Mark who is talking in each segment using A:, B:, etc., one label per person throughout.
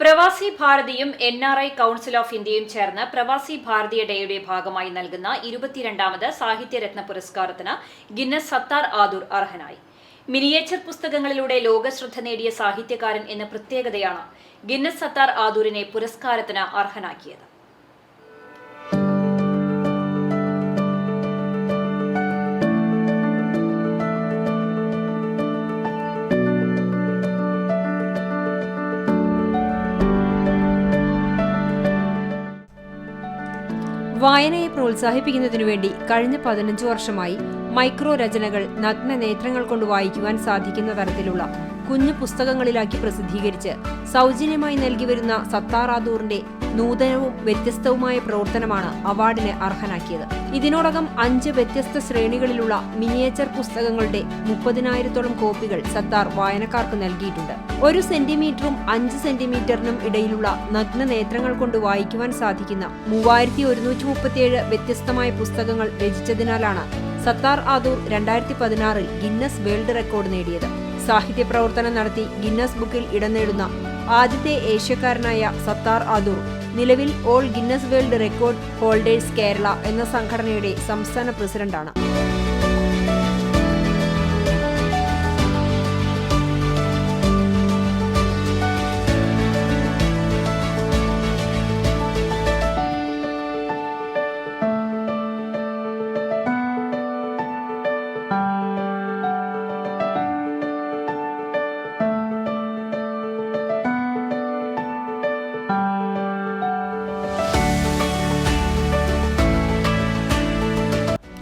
A: പ്രവാസി ഭാരതിയും N R I council of ഇന്ത്യയും ചേർന്ന് പ്രവാസി ഭാരതീയ ഡേയുടെ ഭാഗമായി നൽകുന്ന ഇരുപത്തിരണ്ടാമത് സാഹിത്യരത്ന പുരസ്കാരത്തിന് ഗിന്നസ് സത്താർ ആദൂർ അർഹനായി. മിനിയേച്ചർ പുസ്തകങ്ങളിലൂടെ ലോകശ്രദ്ധ നേടിയ സാഹിത്യകാരൻ എന്ന പ്രത്യേകതയാണ് ഗിന്നസ് സത്താർ ആദൂരിനെ പുരസ്കാരത്തിന് അർഹനാക്കിയത്.
B: വായനയെ പ്രോത്സാഹിപ്പിക്കുന്നതിനു വേണ്ടി കഴിഞ്ഞ പതിനഞ്ചു വർഷമായി മൈക്രോ രചനകൾ നഗ്ന നേത്രങ്ങൾ കൊണ്ട് വായിക്കുവാൻ സാധിക്കുന്ന തരത്തിലുള്ള കുഞ്ഞു പുസ്തകങ്ങളിലാക്കി പ്രസിദ്ധീകരിച്ച് സൗജന്യമായി നൽകി വരുന്ന സത്താറാദൂറിന്റെ നൂതനവും വ്യത്യസ്തവുമായ പ്രവർത്തനമാണ് അവാർഡിന് അർഹനാക്കിയത്. ഇതിനോടകം അഞ്ച് വ്യത്യസ്ത ശ്രേണികളിലുള്ള മിനിയേച്ചർ പുസ്തകങ്ങളുടെ മുപ്പതിനായിരത്തോളം കോപ്പികൾ സത്താർ വായനക്കാർക്ക് നൽകിയിട്ടുണ്ട്. ഒരു സെന്റിമീറ്ററും അഞ്ച് സെന്റിമീറ്ററിനും ഇടയിലുള്ള നഗ്ന നേത്രങ്ങൾ കൊണ്ട് വായിക്കുവാൻ സാധിക്കുന്ന മൂവായിരത്തി ഒരുന്നൂറ്റി മുപ്പത്തിയേഴ് വ്യത്യസ്തമായ പുസ്തകങ്ങൾ രചിച്ചതിനാലാണ് സത്താർ ആദൂർ രണ്ടായിരത്തി പതിനാറിൽ ഗിന്നസ് വേൾഡ് റെക്കോർഡ് നേടിയത്. സാഹിത്യ പ്രവർത്തനം നടത്തി ഗിന്നസ് ബുക്കിൽ ഇടം നേടുന്ന ആദ്യത്തെ ഏഷ്യക്കാരനായ സത്താർ ആദൂർ നിലവിൽ All Guinness World Record Holders Kerala എന്ന സംഘടനയുടെ സംസ്ഥാന പ്രസിഡന്റാണ്.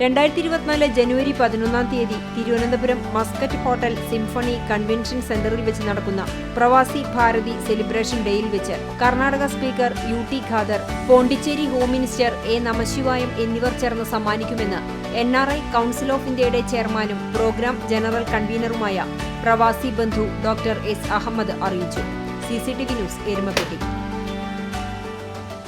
B: രണ്ടായിരത്തി ഇരുപത്തിനാല് ജനുവരി പതിനൊന്നാം തീയതി Thiruvananthapuram Muscat hotel symphony convention സെന്ററിൽ വെച്ച് നടക്കുന്ന പ്രവാസി ഭാരതി സെലിബ്രേഷൻ ഡേയിൽ വെച്ച് Karnataka speaker U T Khader Pondicherry home minister A Namassivayam എന്നിവർ ചേർന്ന് സമ്മാനിക്കുമെന്ന് N R I council of ഇന്ത്യയുടെ ചെയർമാനും പ്രോഗ്രാം ജനറൽ കൺവീനറുമായ പ്രവാസി ബന്ധു ഡോക്ടർ എസ് അഹമ്മദ് അറിയിച്ചു. C C T V news Erumapetty.